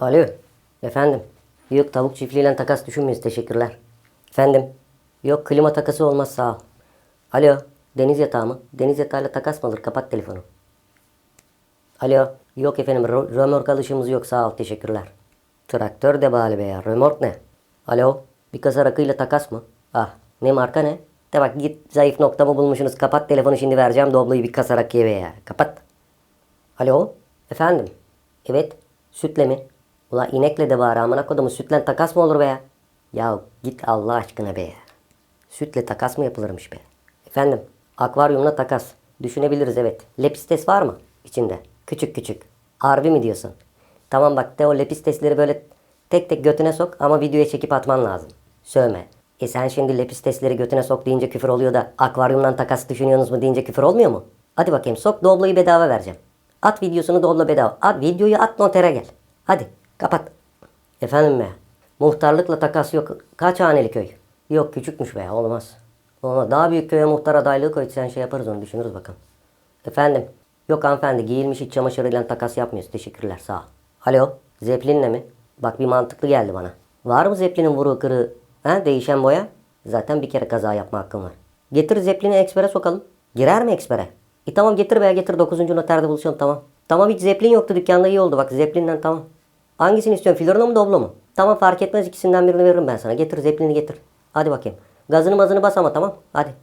Alo. Efendim. Yok tavuk çiftliğiyle takas düşünmüyoruz. Teşekkürler. Efendim. Yok klima takası olmaz sağ ol. Alo. Deniz yatağı mı? Deniz yatağıyla takas mı alır? Kapat telefonu. Alo. Yok efendim. Römork alışımız yok. Sağ ol. Teşekkürler. Traktör de bari be ya. Römork ne? Alo. Bir kasa rakıyla takas mı? Ah. Ne marka ne? De bak git zayıf noktamı bulmuşsunuz. Kapat telefonu şimdi vereceğim Doblo'yu bir kasa rakıya be ya. Kapat. Alo. Efendim. Evet. Sütle mi? Ula inekle de bari amına kodumu sütle takas mı olur be ya? Ya git Allah aşkına be ya. Sütle takas mı yapılırmış be? Efendim. Akvaryumla takas. Düşünebiliriz evet. Lepistes var mı? içinde? Küçük küçük. Harbi mi diyorsun? Tamam bak de o lepistesleri böyle tek tek götüne sok ama videoya çekip atman lazım. Sövme. E sen şimdi lepistesleri götüne sok deyince küfür oluyor da akvaryumdan takas düşünüyorsunuz mu deyince küfür olmuyor mu? Hadi bakayım sok Doblo'yu bedava vereceğim. At videosunu Doblo bedava. At videoyu at notere gel. Hadi kapat. Efendim be. Muhtarlıkla takas yok. Kaç haneli köy? Yok küçükmüş be olmaz. Olmaz. Daha büyük köye muhtar adaylığı koy. Sen şey yaparız onu düşünürüz bakalım. Efendim. Yok hanımefendi giyilmiş iç çamaşırıyla takas yapmıyoruz. Teşekkürler sağ ol. Alo. Zeppelin'le mi? Bak bir mantıklı geldi bana. Var mı Zeppelin'in vuruğu kırığı? Ha değişen boya? Zaten bir kere kaza yapma hakkım var. Getir Zeppelin'i ekspere sokalım. Girer mi ekspere? E tamam getir veya getir 9. noterde buluşalım tamam. Tamam hiç Zeppelin yoktu dükkanda iyi oldu bak Zeppelin'den tamam. Hangisini istiyorsun Filorino mu Doblo mu? Tamam fark etmez ikisinden birini veririm ben sana. Getir Zeppelin'i getir. Hadi bakayım. Gazını mazını bas ama tamam. Hadi.